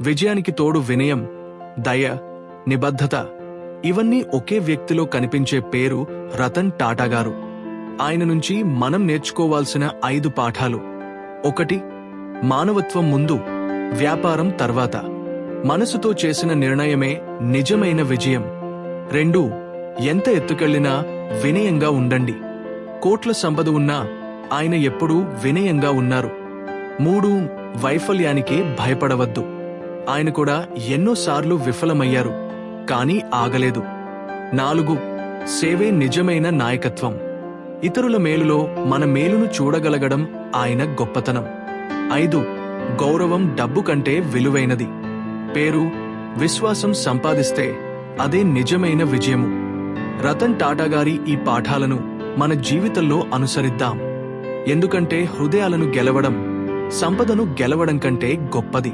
విజయానికి తోడు వినయం దయ నిబద్ధత ఇవన్నీ ఒకే వ్యక్తిలో కనిపించే పేరు రతన్ టాటా గారు. ఆయన నుంచి మనం నేర్చుకోవాల్సిన ఐదు పాఠాలు. ఒకటి మానవత్వం ముందు వ్యాపారం తర్వాత. మనసుతో చేసిన నిర్ణయమే నిజమైన విజయం. రెండు ఎంత ఎత్తుకెళ్ళినా వినయంగా ఉండండి. కోట్ల సంపద ఉన్నా ఆయన ఎప్పుడూ వినయంగా ఉన్నారు. మూడు వైఫల్యానికి భయపడవద్దు. ఆయన కూడా ఎన్నోసార్లు విఫలమయ్యారు కానీ ఆగలేదు. నాలుగు సేవే నిజమైన నాయకత్వం. ఇతరుల మేలులో మన మేలును చూడగలగడం ఆయన గొప్పతనం. ఐదు గౌరవం డబ్బు కంటే విలువైనది. పేరు విశ్వాసం సంపాదిస్తే అదే నిజమైన విజయము. రతన్ టాటా గారి ఈ పాఠాలను మన జీవితంలో అనుసరిద్దాం. ఎందుకంటే హృదయాలను గెలవడం సంపదను గెలవడం కంటే గొప్పది.